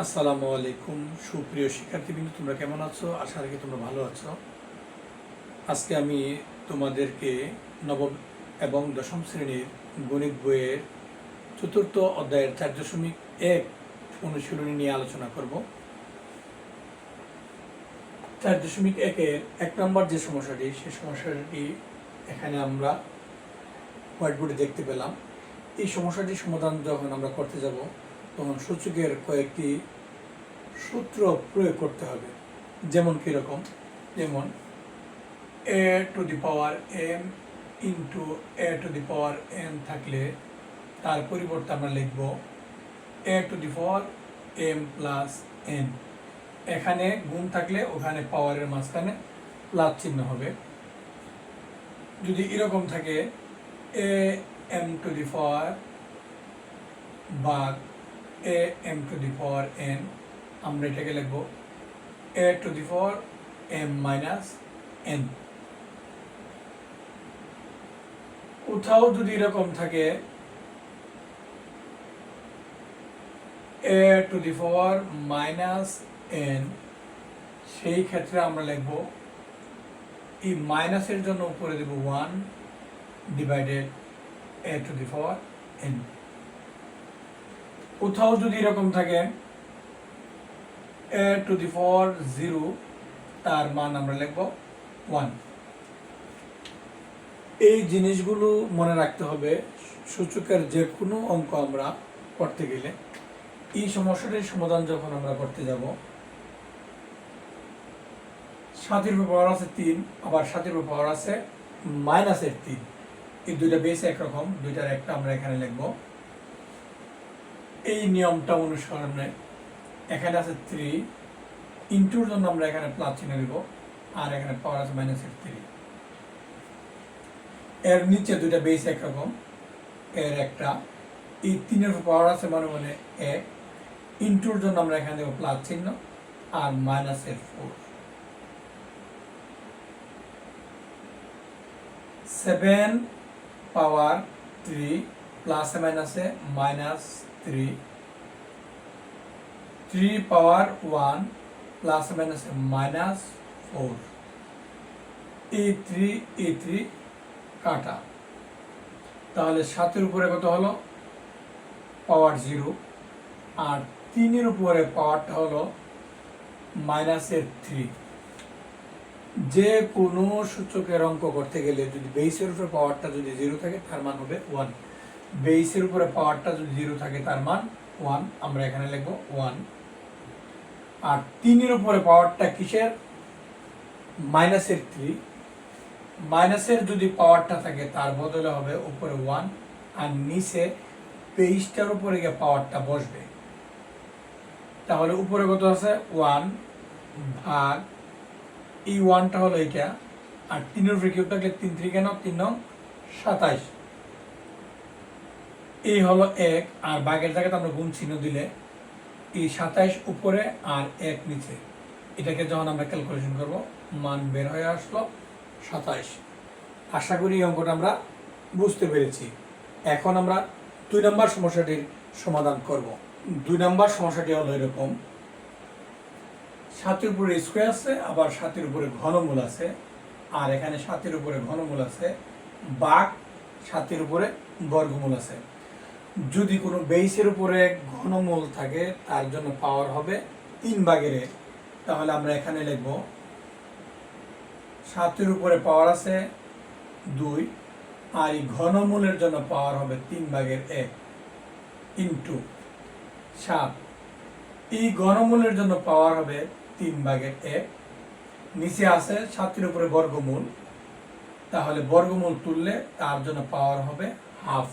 আসসালামু আলাইকুম। সুপ্রিয় শিক্ষার্থীবৃন্দ, তোমরা কেমন আছো? আশা রাখি তোমরা ভালো আছো। আজকে আমি তোমাদেরকে নবম এবং দশম শ্রেণির গণিত বইয়ের চতুর্থ অধ্যায়ের চার দশমিক এক অনুশীলনী নিয়ে আলোচনা করব। চার দশমিক একের এক নম্বর যে সমস্যাটি সেই সমস্যাটি এখানে আমরা হোয়াইট বোর্ডে দেখতে পেলাম। এই সমস্যাটির সমাধান যখন আমরা করতে যাব তখন সূচকের কয়েকটি সূত্র প্রয়োগ করতে হবে। যেমন কীরকম যেমন A to the power M into A to the power M থাকলে তার পরিবর্তে আমরা লিখব A to the power M plus N এখানে গুণ থাকলে ওখানে পাওয়ারের মাঝখানে প্লাস চিহ্ন হবে। যদি এরকম থাকে এ এম টু দি পাওয়ার বা A M to the power N আমরা এটাকে লিখব A to the power M minus N কোথাও যদি এরকম থাকে A to the power minus N সেই ক্ষেত্রে আমরা লিখব এই মাইনাসের জন্য উপরে দেব one divided A to the power N কোথাও যদি এরকম থাকে A to the power zero তার মান আমরা লিখব ওয়ান এই জিনিসগুলো মনে রাখতে হবে, সূচকের যে কোনো অঙ্ক আমরা করতে গেলে। এই সমস্যাটির সমাধান যখন আমরা করতে যাব, সাতের পাওয়ার আছে তিন, আবার সাতের পাওয়ার আছে মাইনাসের তিন এই দুইটা বেশ একরকম, দুইটার একটা আমরা এখানে লিখব। এই নিয়মটা অনুসরণে এখানে আছে থ্রি ইন্টুর জন্য আমরা এখানে প্লাস চিহ্ন দিব, আর এখানে পাওয়ার আছে মাইনাসের থ্রি এর নিচে দুইটা বেস একরকম এর একটা, এই তিনের পাওয়ার আছে মানে মানে এক ইন্টুর জন্য আমরা এখানে দেবো প্লাস চিহ্ন, আর মাইনাসের ফোর সেভেন পাওয়ার থ্রি প্লাসে মাইনাসে minus three three power one কাটা। তাহলে উপরে কত হলো? পাওয়ার জিরো আর তিনের উপরে পাওয়ারটা হলো মাইনাসের থ্রি যে কোনো সূচকের অঙ্ক করতে গেলে যদি বেসের উপরে পাওয়ারটা যদি জিরো থাকে, তার মান হবে বেসের উপরে পাওয়ারটা যদি জিরো থাকে, তার মান ওয়ান আমরা এখানে লিখব ওয়ান আর তিনের উপরে পাওয়ারটা কিসের? মাইনাসের থ্রি মাইনাসের যদি পাওয়ারটা থাকে, তার বদলে হবে উপরে ওয়ান আর নিচে বেইশটার উপরে গিয়ে পাওয়ারটা বসবে। তাহলে উপরে কত আছে? ওয়ান ভাগ, এই ওয়ানটা হলো এটা আর তিনের উপরে কিউব থাকলে তিন থ্রি কেন? তিন নং সাতাইশ। এই হলো এক, আর বাঘের জায়গাতে আমরা গুণ চিহ্ন দিলে এই সাতাইশ উপরে আর এক নিচে। এটাকে যখন আমরা ক্যালকুলেশন করব, মান বের হয়ে আসলো সাতাইশ। আশা করি এই অঙ্কটা আমরা বুঝতে পেরেছি। এখন আমরা দুই নম্বর সমস্যাটির সমাধান করব। দুই নম্বর সমস্যাটি হলো এরকম। সাতের উপরে স্কোয়ার আছে, আবার সাতের উপরে ঘনমূল আছে, আর এখানে সাতের উপরে ঘনমূল আছে, বাঘ সাতের উপরে বর্গমূল আছে। যদি কোনো বেইসের উপরে ঘনমূল থাকে, তার জন্য পাওয়ার হবে তিন ভাগের। তাহলে আমরা এখানে লিখব, সাতের উপরে পাওয়ার আছে দুই, আর এই ঘনমূলের জন্য পাওয়ার হবে তিন ভাগের এক ইন্টু সাত। এই ঘনমূলের জন্য পাওয়ার হবে তিন ভাগের এক। নিচে আছে সাতের উপরে বর্গমূল। তাহলে বর্গমূল তুললে তার জন্য পাওয়ার হবে হাফ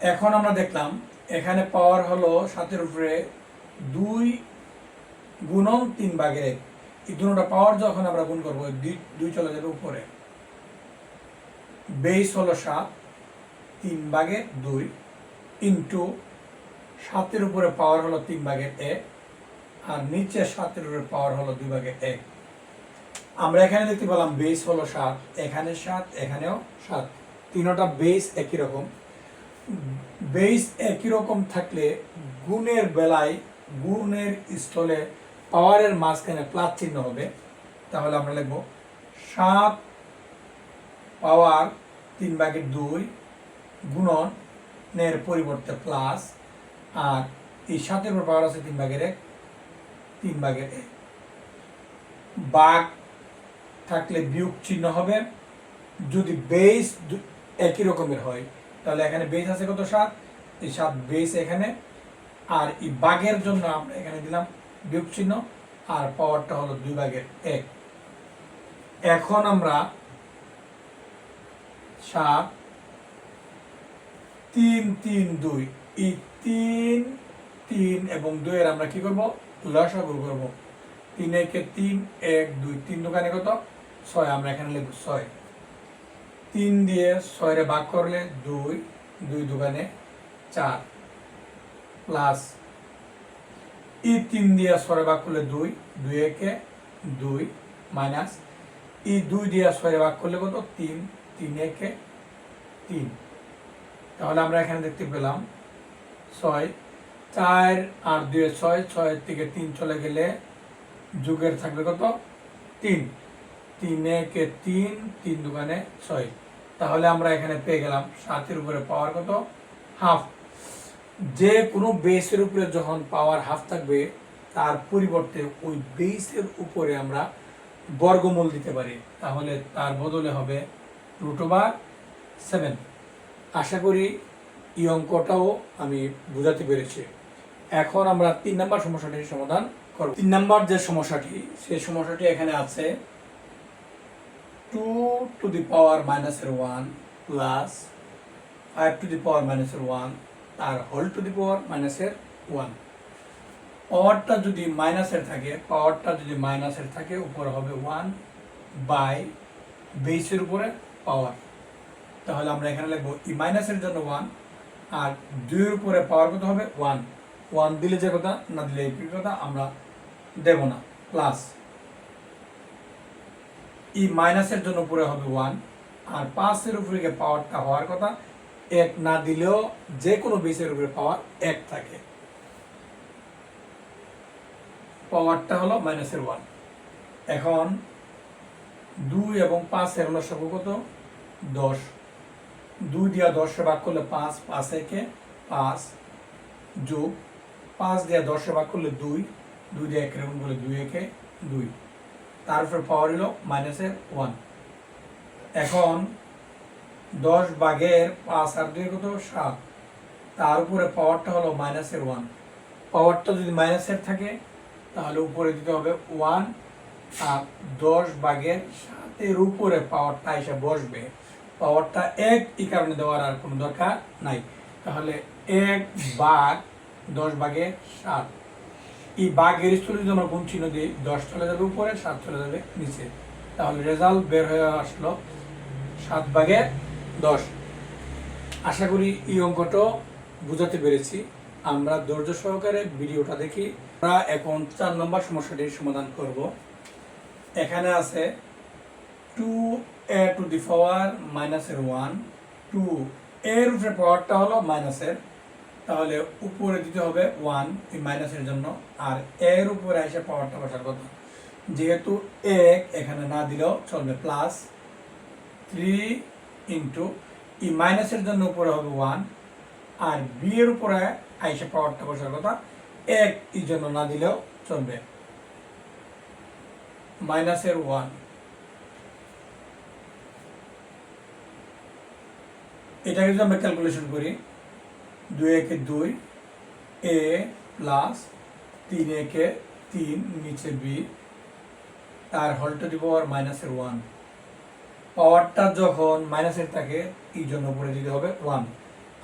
এখন আমরা দেখলাম এখানে পাওয়ার হলো সাতের উপরে দুই গুণন তিন ভাগের এক। এই দুটা পাওয়ার যখন আমরা গুণ করব দুই চলে যাবে উপরে। বেস হলো সাত, তিন ভাগের দুই ইন্টু সাতের উপরে পাওয়ার হলো তিন ভাগের এক, আর নিচে সাতের উপরে পাওয়ার হলো দুই ভাগের এক। আমরা এখানে দেখতে পেলাম বেস হলো সাত, এখানে সাত, এখানেও সাত। তিনটা বেস একই রকম। বেস একই রকম থাকলে গুণের বেলায়, গুণের স্থলে পাওয়ারের মাঝখানে প্লাস চিহ্ন হবে। তাহলে আমরা লিখব সাত পাওয়ার তিন ভাগের দুই গুণনের পরিবর্তে প্লাস, আর এই সাতের উপর পাওয়ার আছে তিন ভাগের এক, তিন ভাগের এক। বাঘ থাকলে বিয়োগ চিহ্ন হবে। যদি বেস একই রকমের হয় তাহলে এখানে বেস আছে কত সাত? এই সাত বেস এখানে। আর এই বাঘের জন্য আমরা এখানে দিলাম বিয়োগ চিহ্ন, আর পাওয়ারটা হলো দুই ভাগের এক। এখন আমরা সাত, তিন তিন, দুই। এই তিন তিন এবং দুইয়ের আমরা কি করব? লসাগু করব। তিন একে তিন, এক, দুই, তিন দোকানে কত? ছয়, আমরা এখানে লিখব ছয়। তিন দিয়ে ছয়রে ভাগ করলে দুই দুই দোকানে চার প্লাস ই তিন দিয়ে ছয় ভাগ করলে দুই দুই একে দুই মাইনাস ই দুই দিয়ে ছয় ভাগ করলে কত? তিন তিন একে তিন। তাহলে আমরা এখানে দেখতে পেলাম ছয়, চার আর দুই ছয় ছয় থেকে তিন চলে গেলে যুগের থাকবে কত? তিন। তিন একে তিন তিন দোকানে ছয়। তাহলে আমরা এখানে পেয়ে গেলাম সাতের উপরে পাওয়ার কত? হাফ। যে কোনো বেসের উপরে যখন পাওয়ার হাফ থাকবে, তার পরিবর্তে ওই বেসের উপরে আমরা বর্গমূল দিতে পারি। তাহলে তার বদলে হবে রুট ওভার সেভেন। আশা করি এই অঙ্কটাও আমি বুঝাতে পেরেছি। এখন আমরা তিন নম্বর সমস্যাটির সমাধান করব। তিন নম্বর যে সমস্যাটি, সেই সমস্যাটি এখানে আছে টু টু দি পাওয়ার মাইনাসের one plus five to the power মাইনাসের ওয়ান আর হোল টু দি পাওয়ার মাইনাসের ওয়ান পাওয়ারটা যদি মাইনাসের থাকে পাওয়ারটা যদি মাইনাসের থাকে, উপরে হবে ওয়ান বাই বেসের উপরে পাওয়ার তাহলে আমরা এখানে লিখব ই মাইনাসের জন্য ওয়ান আর দুইয়ের উপরে পাওয়ার কত হবে? ওয়ান ওয়ান দিলে যে কথা, না দিলে এই কথা, আমরা দেব না। প্লাস ই মাইনাসের জন্য উপরে হবে ওয়ান আর পাঁচের উপরে পাওয়ারটা হওয়ার কথা, এক না দিলেও যে কোনো বেসের উপরে পাওয়ার এক থাকে। পাওয়ারটা হলো মাইনাসের ওয়ান এখন দুই এবং পাঁচের লসাগু কত দশ। দুই দিয়া দশে ভাগ করলে পাঁচ পাঁচ একে পাঁচ যোগ পাঁচ দিয়া দশে ভাগ করলে দুই। দুই দিয়ে একের গুণ করলে দুই একে দুই। তারপর পাওয়ার হলো মাইনাসের ওয়ান এখন দশ বাঘের পাঁচ আর দুই কত? সাত। তার উপরে পাওয়ারটা হলো মাইনাসের ওয়ান পাওয়ারটা যদি মাইনাসের থাকে, তাহলে উপরে দিতে হবে ওয়ান আর দশ বাঘের সাতের উপরে পাওয়ারটা এসে বসবে। পাওয়ারটা এক এই কারণে দেওয়ার আর কোনো দরকার নাই। তাহলে এক বাঘ দশ ভাগের সাত। এই বাঘের স্থলে যদি আমরা গুণ চিহ্ন দিই, দশ চলে যাবে উপরে, সাত চলে যাবে নিচে। তাহলে রেজাল্ট বের হয়ে আসলো সাত ভাগে দশ। আশা করি এই অঙ্কটা বুঝাতে পেরেছি। আমরা ধৈর্য সহকারে ভিডিওটা দেখি। আমরা এখন চার নম্বর সমস্যাটির সমাধান করব। এখানে আছে two A to the power মাইনাসের ওয়ান টু এর উপরে পাওয়ারটা হলো মাইনাসের তাহলে উপরে দিতে হবে ওয়ান এই মাইনাসের জন্য। আর এর উপরে এসে পাওয়ারটা বসার কথা। যেহেতু এক এখানে না দিলেও চলবে প্লাস থ্রি ইন্টু ই মাইনাসের জন্য উপরে হবে ওয়ান আর বি এর উপরে আইসে পাওয়ারটা বসার কথা, এক এই জন্য না দিলেও চলবে। মাইনাসের ওয়ান এটাকে যদি আমরা ক্যালকুলেশন করি দুই একে দুই, এ প্লাস তিন একে তিন নিচে বি, তার হল টু দি মাইনাসের ওয়ান। পাওয়ারটা যখন মাইনাসের থাকে, এই জন্য উপরে দিতে হবে ওয়ান।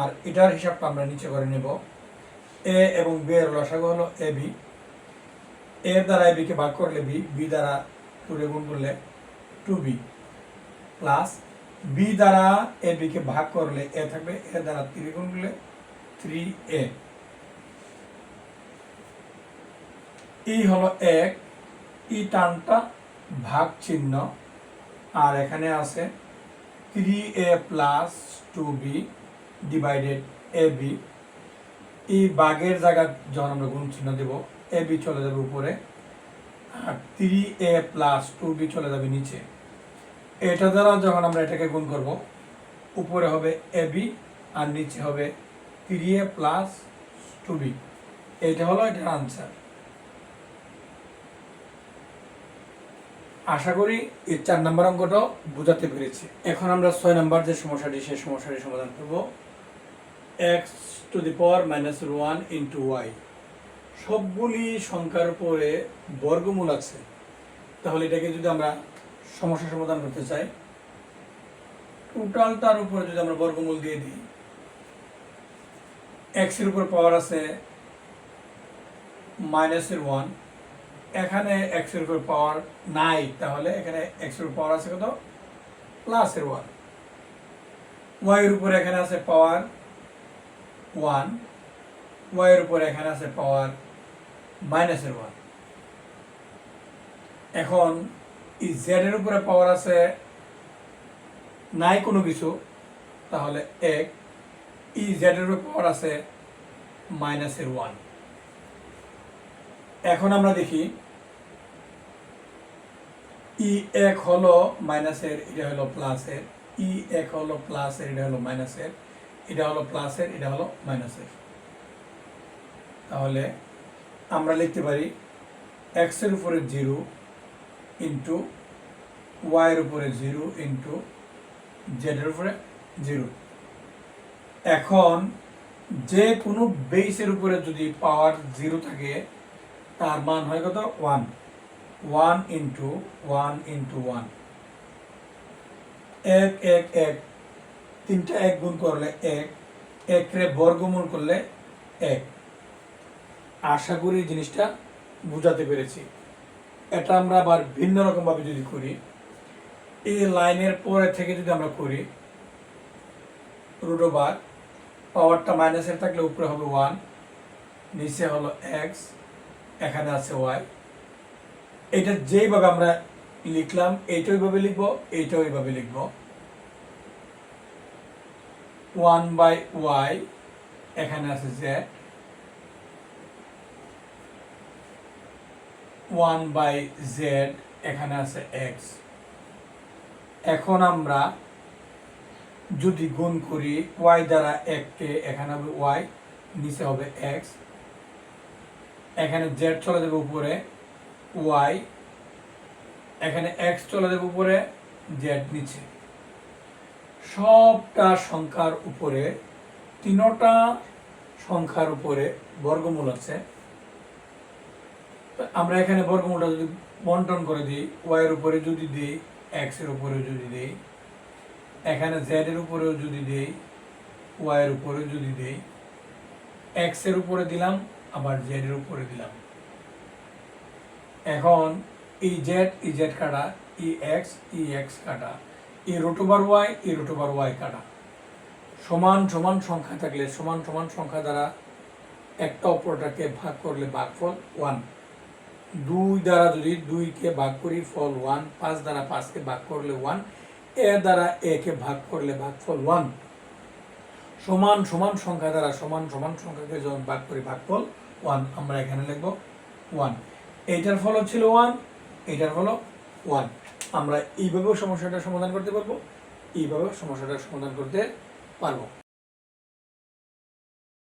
আর এটার হিসাবটা আমরা নিচে করে নেব। এ এবং বি এর লসাগু হলো এ বি। এর দ্বারা এ বিকে ভাগ করলে বি বি দ্বারা টুরে গুণ করলে টু বি প্লাস বি দ্বারা এ বিকে ভাগ করলে এ থাকবে, এ দ্বারা থ্রি গুণ করলে থ্রি এ এই হলো এক ই টানটা ভাগ চিহ্ন, আর এখানে আছে three A plus two B divided A B এই বাঘের জায়গা যখন আমরা গুণ চিহ্ন দেব এ বি চলে যাবে উপরে, আর three A plus two B চলে যাবে নিচে। এটা দ্বারা যখন আমরা এটাকে গুণ করব, উপরে হবে এ বি আর নিচে হবে three A plus two B এইটা হলো এটার আনসার আশা করি এই চার নম্বর অঙ্কটাও বোঝাতে পেরেছি। এখন আমরা ছয় নম্বর যে সমস্যাটি, সেই সমস্যাটি সমাধান করব। X to the power minus one into Y সবগুলি সংখ্যার উপরে বর্গমূল আছে। তাহলে এটাকে যদি আমরা সমস্যা সমাধান করতে চাই টোটালটার উপরে যদি আমরা বর্গমূল দিয়ে দিই এক্সের উপর পাওয়ার আছে মাইনাসের ওয়ান এখানে এক্সের উপর পাওয়ার নাই, তাহলে এখানে এক্সের পাওয়ার আছে কত? প্লাসের ওয়ান ওয়াই এর উপরে এখানে আছে পাওয়ার ওয়ান ওয়াই এর উপরে এখানে আছে পাওয়ার মাইনাসের ওয়ান এখন এই জেড এর উপরে পাওয়ার আছে নাই কোনো কিছু, তাহলে এক ই জেড এর উপরে পাওয়ার আছে মাইনাসের ওয়ান এখন আমরা দেখি ই এক হলো মাইনাসের এটা হলো প্লাসের ই এক হলো প্লাসের এটা হলো মাইনাসের এটা হলো প্লাসের এটা হলো মাইনাসের তাহলে আমরা লিখতে পারি এক্সের উপরে জিরো ইন্টু ওয়াইয়ের উপরে জিরো ইন্টু জেডের উপরে জিরো এখন যে কোনো বেসের উপরে যদি পাওয়ার জিরো থাকে, তার মান হয় কত? One one into one into one এক এক এক। তিনটা এক গুণ করলে এক। এক রে বর্গমূল করলে এক। আশা করি জিনিসটা বুঝাতে পেরেছি। এটা আমরা আবার ভিন্ন রকমভাবে যদি করি, এই লাইনের পরে থেকে যদি আমরা করি রুডোবার পাওয়ারটা মাইনাসের থাকলে উপরে হবে ওয়ান নিচে হলো এক্স এখানে আছে ওয়াই এটা যেইভাবে আমরা লিখলাম, এইটা ওইভাবে লিখব, এইটা ওইভাবে লিখব। ওয়ান বাই ওয়াই এখানে আছে জেড ওয়ান বাই জেড এখানে আছে এক্স এখন আমরা যদি গুণ করি ওয়াই দ্বারা এককে এখানে হবে ওয়াই নিচে হবে এক্স এখানে জেড চলে যাবে উপরে ওয়াই এখানে এক্স চলে যাবে উপরে জেড নিচে। সবটা সংখ্যার উপরে, তিনটা সংখ্যার উপরে বর্গমূল আছে। আমরা এখানে বর্গমূলটা যদি বন্টন করে দিই ওয়াই এর উপরে যদি দিই এক্সের উপরে যদি দিই এখানে জেড এর উপরেও যদি দেই ওয়াই এর উপরে যদি দেই এক্সের উপরে দিলাম, আবার জেড এর উপরে দিলাম। এখন ই জেড ই জেড কাটা ই এক্স ই এক্স কাটা E root over Y E root over Y কাটা। সমান সমান সংখ্যা থাকলে, সমান সমান সংখ্যা দ্বারা একটা অপরটাকে ভাগ করলে ভাগফল ওয়ান দুই দ্বারা যদি দুইকে ভাগ করি, ফল ওয়ান পাঁচ দ্বারা পাঁচকে ভাগ করলে ওয়ান এ দ্বারা একে ভাগ করলে ভাগফল ওয়ান সমান সমান সংখ্যা দ্বারা সমান সমান সংখ্যাকে যখন ভাগ করি, ভাগফল ওয়ান আমরা এখানে লিখব ওয়ান এইটার ফল ছিল ওয়ান এইটার ফল ওয়ান আমরা এইভাবেও সমস্যাটা সমাধান করতে পারব, এইভাবেও সমস্যাটার সমাধান করতে পারব।